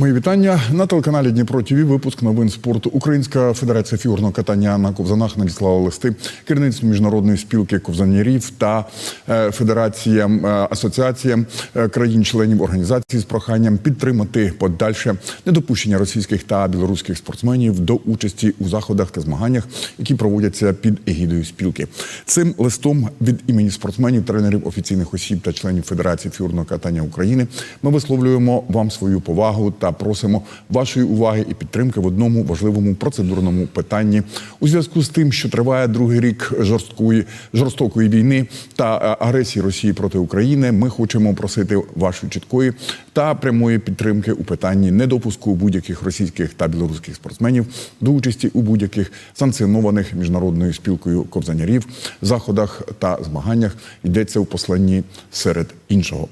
Мої вітання на телеканалі Дніпро ТВ. Випуск новин спорту. Українська федерація фігурного катання на ковзанах надіслала листи керівництву міжнародної спілки ковзанярів та е, федераціям е, асоціаціям е, країн-членів організації з проханням підтримати подальше недопущення російських та білоруських спортсменів до участі у заходах та змаганнях, які проводяться під егідою спілки. Цим листом від імені спортсменів, тренерів, офіційних осіб та членів Федерації фігурного катання України ми висловлюємо вам свою повагу та просимо вашої уваги і підтримки в одному важливому процедурному питанні у зв'язку з тим, що триває другий рік жорсткої жорстокої війни та е, агресії Росії проти України. Ми хочемо просити вашої чіткої та прямої підтримки у питанні недопуску будь-яких російських та білоруських спортсменів до участі у будь-яких санкціонованих міжнародною спілкою ковзанярів заходах та змаганнях йдеться у посланні серед іншого.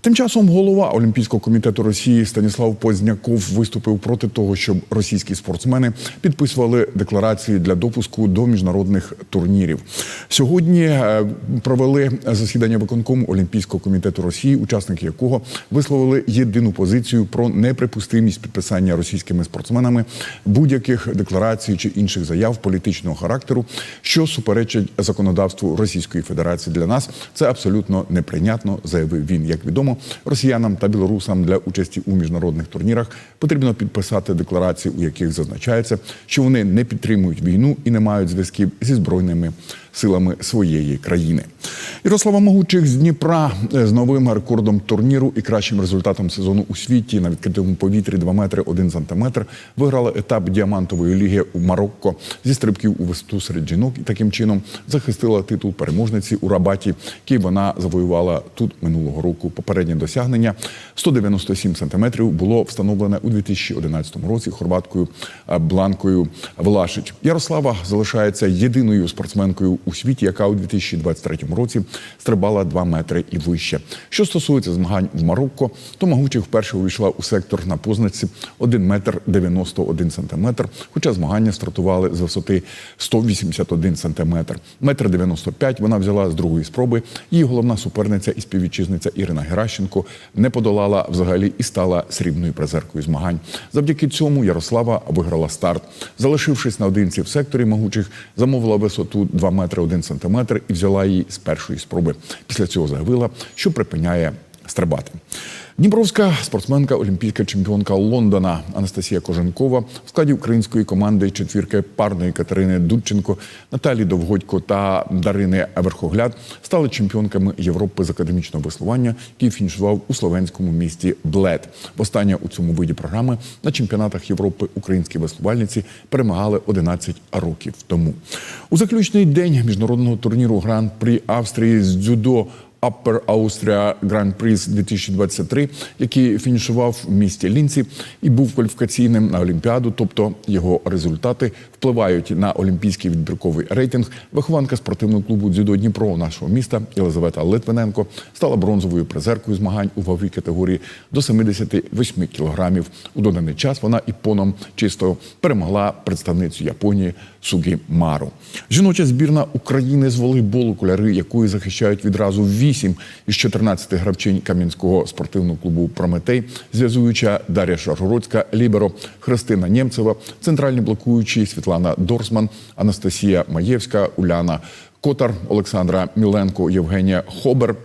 Тим часом голова Олімпійського комітету Росії Станіслав Позняков виступив проти того, щоб російські спортсмени підписували декларації для допуску до міжнародних турнірів. Сьогодні е, провели засідання виконкому Олімпійського комітету Росії, учасники якого висловили єдину позицію про неприпустимість підписання російськими спортсменами будь-яких декларацій чи інших заяв політичного характеру, що суперечать законодавству Російської Федерації. Для нас це абсолютно неприйнятно, заявив він. Як відомо, росіянам та білорусам для участі у міжнародних турнірах потрібно підписати декларації, у яких зазначається, що вони не підтримують війну і не мають зв'язків зі збройними силами своєї країни. Ярослава Могучих з Дніпра е, з новим рекордом турніру і кращим результатом сезону у світі на відкритому повітрі 2 метри 1 сантиметр виграла етап діамантової ліги у Марокко зі стрибків у висоту серед жінок і таким чином захистила титул переможниці у Рабаті, який вона завоювала тут минулого року. Попереднє досягнення 197 сантиметрів було встановлене у 2011 році хорваткою е, Бланкою Влашич. Ярослава залишається єдиною спортсменкою у світі, яка у 2023 році стрибала 2 метри і вище. Що стосується змагань в Марокко, то Магучих вперше увійшла у сектор на позначці 1 метр 91 сантиметр, хоча змагання стартували з висоти 181 сантиметр. Метр 95 вона взяла з другої спроби. Її головна суперниця і співвітчизниця Ірина Геращенко не подолала взагалі і стала срібною призеркою змагань. Завдяки цьому Ярослава виграла старт. Залишившись наодинці в секторі могучих, замовила висоту 2 метри 1 сантиметр і взяла її з першої спроби. Після цього заявила, що припиняє стрибати. Дніпровська спортсменка, олімпійська чемпіонка Лондона Анастасія Коженкова в складі української команди четвірки парної Катерини Дудченко, Наталі Довгодько та Дарини Верхогляд стали чемпіонками Європи з академічного веслування, який фінішував у словенському місті Блед. Востаннє у цьому виді програми на чемпіонатах Європи українські веслувальниці перемагали 11 років тому. У заключний день міжнародного турніру Гран-прі Австрії з дзюдо Upper Austria Grand Prix 2023, який фінішував в місті Лінці і був кваліфікаційним на Олімпіаду, тобто його результати впливають на олімпійський відбірковий рейтинг. Вихованка спортивного клубу дзюдо Дніпро нашого міста Єлизавета Литвиненко стала бронзовою призеркою змагань у ваговій категорії до 78 кілограмів. У доданий час вона іпоном чисто перемогла представницю Японії Сугі Мару. Жіноча збірна України з волейболу, кольори якої захищають відразу 8 із 14 гравчинь Кам'янського спортивного клубу Прометей, зв'язуюча Дар'я Шаргородська, Ліберо, Христина Нємцева, центральні блокуючі Світлана Дорсман, Анастасія Маєвська, Уляна Котар, Олександра Міленко, Євгенія Хобер.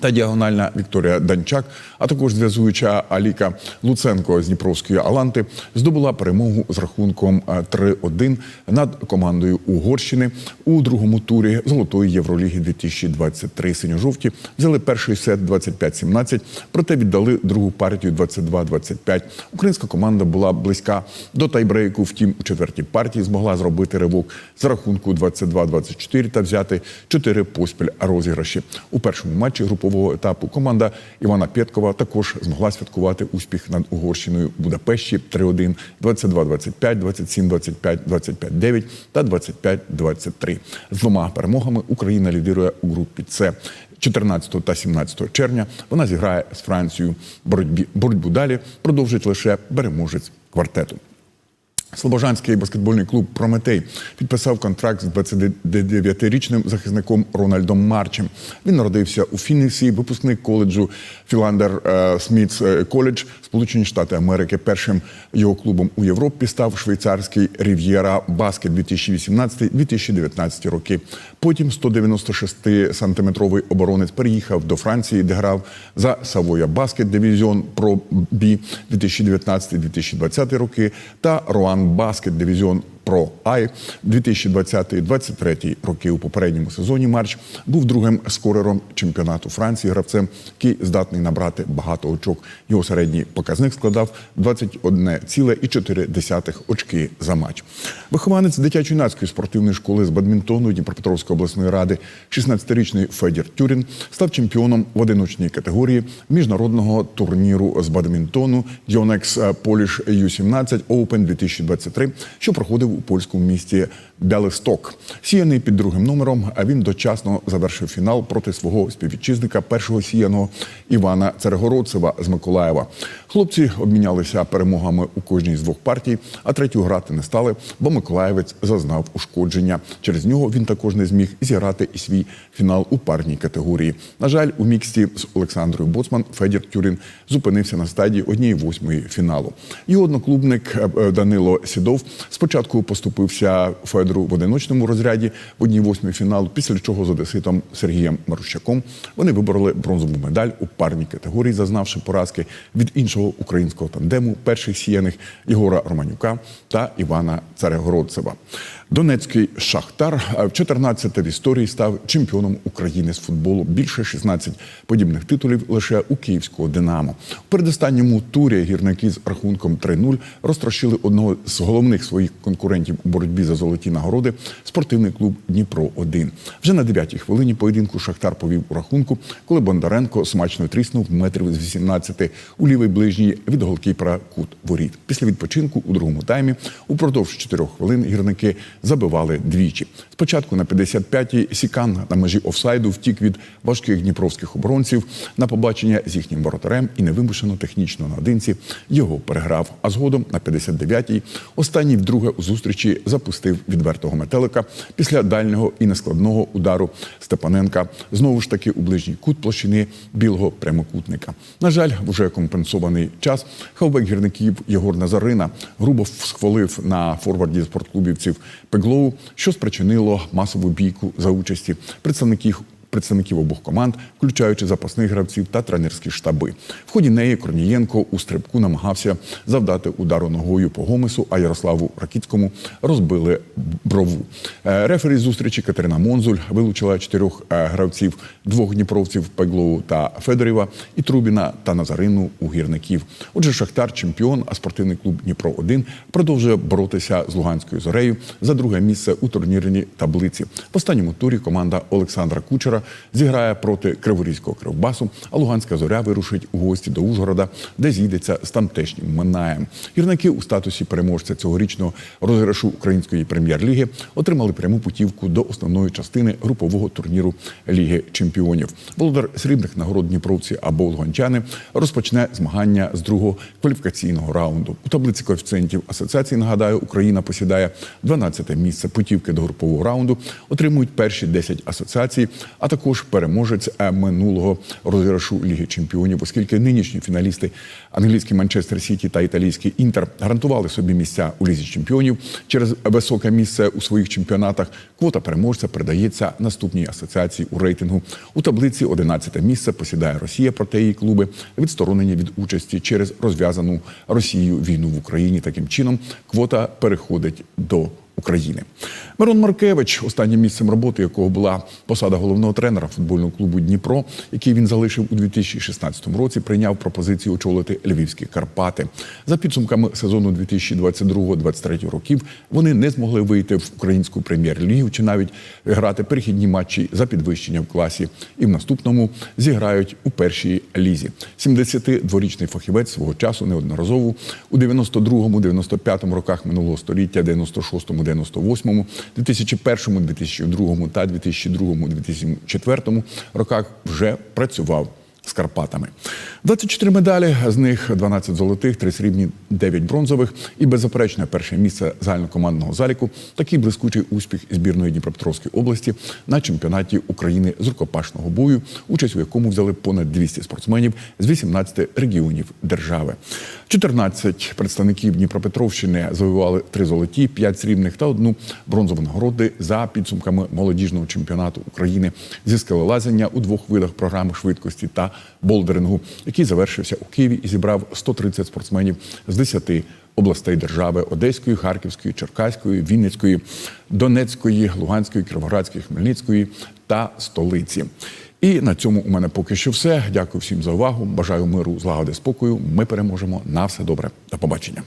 Та діагональна Вікторія Данчак, а також зв'язуюча Аліка Луценко з Дніпровської Аланти здобула перемогу з рахунком е, 3-1 над командою Угорщини у другому турі Золотої Євроліги 2023. Синьо-жовті взяли перший сет 25-17, проте віддали другу партію 22-25. Українська команда була близька до тайбрейку. Втім, у четвертій партії змогла зробити ривок з рахунку 22-24 та взяти чотири поспіль розіграші у першому матчі групового етапу. Команда Івана Пєткова також змогла святкувати успіх над Угорщиною в Будапешті 3-1, 22-25, 27-25, 25-9 та 25-23. З двома перемогами Україна лідирує у групі С. 14 та 17 червня вона зіграє з Францією. Боротьбі боротьбу далі продовжить лише переможець квартету. Слобожанський баскетбольний клуб Прометей підписав контракт з 29-річним захисником Рональдом Марчем. Він народився у Фінісі, випускник коледжу Філандер е, Смітс е, коледж, Сполучені Штати Америки. Першим його клубом у Європі став швейцарський Рів'єра Баскет 2018-2019 роки. Потім 196-сантиметровий оборонець переїхав до Франції, де грав за Савоя Баскет Дивізіон Про Бі 2019-2020 роки та Руан Баскет Дивізіон Про Ай 2020-2023 роки. У попередньому сезоні Марч був другим скорером чемпіонату Франції, гравцем, який здатний набрати багато очок. Його середній показник складав 21,4 очки за матч. Вихованець дитячо-юнацької спортивної школи з бадмінтону Дніпропетровської обласної ради, 16-річний Федір Тюрін, став чемпіоном в одиночній категорії міжнародного турніру з бадмінтону Yonex Polish U17 Open 2023, що проходив у польському місті Бялисток. Сіяний під другим номером, а він дочасно завершив фінал проти свого співвітчизника, першого сіяного Івана Церегородцева з Миколаєва. Хлопці обмінялися перемогами у кожній з двох партій, а третю грати не стали, бо Миколаєвець зазнав ушкодження. Через нього він також не зміг зіграти і свій фінал у парній категорії. На жаль, у міксті з Олександрою Боцман Федір Тюрін зупинився на стадії однієї восьмої фіналу. Його одноклубник е, Данило Сідов спочатку поступився Федору в одиночному розряді в одній восьмій фіналу, після чого з одеситом Сергієм Марущаком вони вибороли бронзову медаль у парній категорії, зазнавши поразки від іншого українського тандему перших сіяних Єгора Романюка та Івана Царегородцева. Донецький Шахтар в 14 в історії став чемпіоном України з футболу. Більше 16 подібних титулів лише у київського Динамо. У передостанньому турі гірники з рахунком 3-0 розтрощили одного з головних своїх конкурентів у боротьбі за золоті нагороди спортивний клуб Дніпро 1 Вже на 9-й хвилині поєдинку Шахтар повів у рахунку, коли Бондаренко смачно тріснув метрів з 18 у лівий ближній від голкіпера кут воріт. Після відпочинку у другому таймі упродовж 4 хвилин гірники забивали двічі. Спочатку на 55-й Сікан на межі офсайду втік від важких дніпровських оборонців на побачення з їхнім воротарем і невимушено технічно наодинці його переграв. А згодом на 59-й останній вдруге у зустрічі запустив відвертого метелика після дальнього і нескладного удару Степаненка знову ж таки у ближній кут площини білого прямокутника. На жаль, вже компенсований час. Хавбек гірників Єгор Назарина грубо схвалив на форварді спортклубівців Пеглоу, що спричинило масову бійку за участі представників. Представників обох команд, включаючи запасних гравців та тренерські штаби. В ході неї Корнієнко у стрибку намагався завдати удару ногою по Гомесу, а Ярославу Ракіцькому розбили брову. Е, Рефері зустрічі Катерина Монзуль вилучила чотирьох е, гравців, двох дніпровців Пеглоу та Федорєва, і Трубіна та Назарину у гірників. Отже, Шахтар чемпіон, а спортивний клуб Дніпро 1 продовжує боротися з Луганською зорею за друге місце у турнірній таблиці. В останньому турі команда Олександра Кучера зіграє проти Криворізького кривбасу, а Луганська зоря вирушить у гості до Ужгорода, де зійдеться з тамтешнім Минаєм. Гірники у статусі переможця цьогорічного розіграшу української прем'єр-ліги отримали пряму путівку до основної частини групового турніру Ліги Чемпіонів. Володар срібних нагород Дніпровці або Луганчани розпочне змагання з другого кваліфікаційного раунду. У таблиці коефіцієнтів асоціації нагадаю, Україна посідає 12 місце путівки до групового раунду. Отримують перші 10 асоціацій, а також переможець е, минулого розіграшу Ліги Чемпіонів, оскільки нинішні фіналісти англійський Манчестер Сіті та італійський Інтер гарантували собі місця у лізі чемпіонів через високе місце у своїх чемпіонатах. Квота переможця передається наступній асоціації у рейтингу. У таблиці 11 місце посідає Росія, проте її клуби відсторонені від участі через розв'язану Росією війну в Україні. Таким чином квота переходить до України. Мирон Маркевич, останнім місцем роботи якого була посада головного тренера футбольного клубу Дніпро, який він залишив у 2016 році, прийняв пропозицію очолити Львівські Карпати. За підсумками сезону 2022-2023 років вони не змогли вийти в українську прем'єр-лігу чи навіть грати перехідні матчі за підвищення в класі. І в наступному зіграють у першій лізі. 72-річний фахівець свого часу неодноразово у 92-95 роках минулого століття, 96-му 98-му, 2001, 2002 та 2002-2004 роках вже працював з Карпатами. 24 медалі, з них 12 золотих, 3 срібні, 9 бронзових і беззаперечне перше місце загальнокомандного заліку. Такий блискучий успіх збірної Дніпропетровської області на чемпіонаті України з рукопашного бою, участь у якому взяли понад 200 спортсменів з 18 регіонів держави. 14 представників Дніпропетровщини завоювали 3 золоті, 5 срібних та одну бронзову нагороди за підсумками молодіжного чемпіонату України зі скелелазання у двох видах програми швидкості та болдерингу, який завершився у Києві і зібрав 130 спортсменів з 10 областей держави Одеської, Харківської, Черкаської, Вінницької, Донецької, Луганської, Кіровоградської, Хмельницької та столиці. І на цьому у мене поки що все. Дякую всім за увагу. Бажаю миру, злагоди, спокою. Ми переможемо. На все добре. До побачення.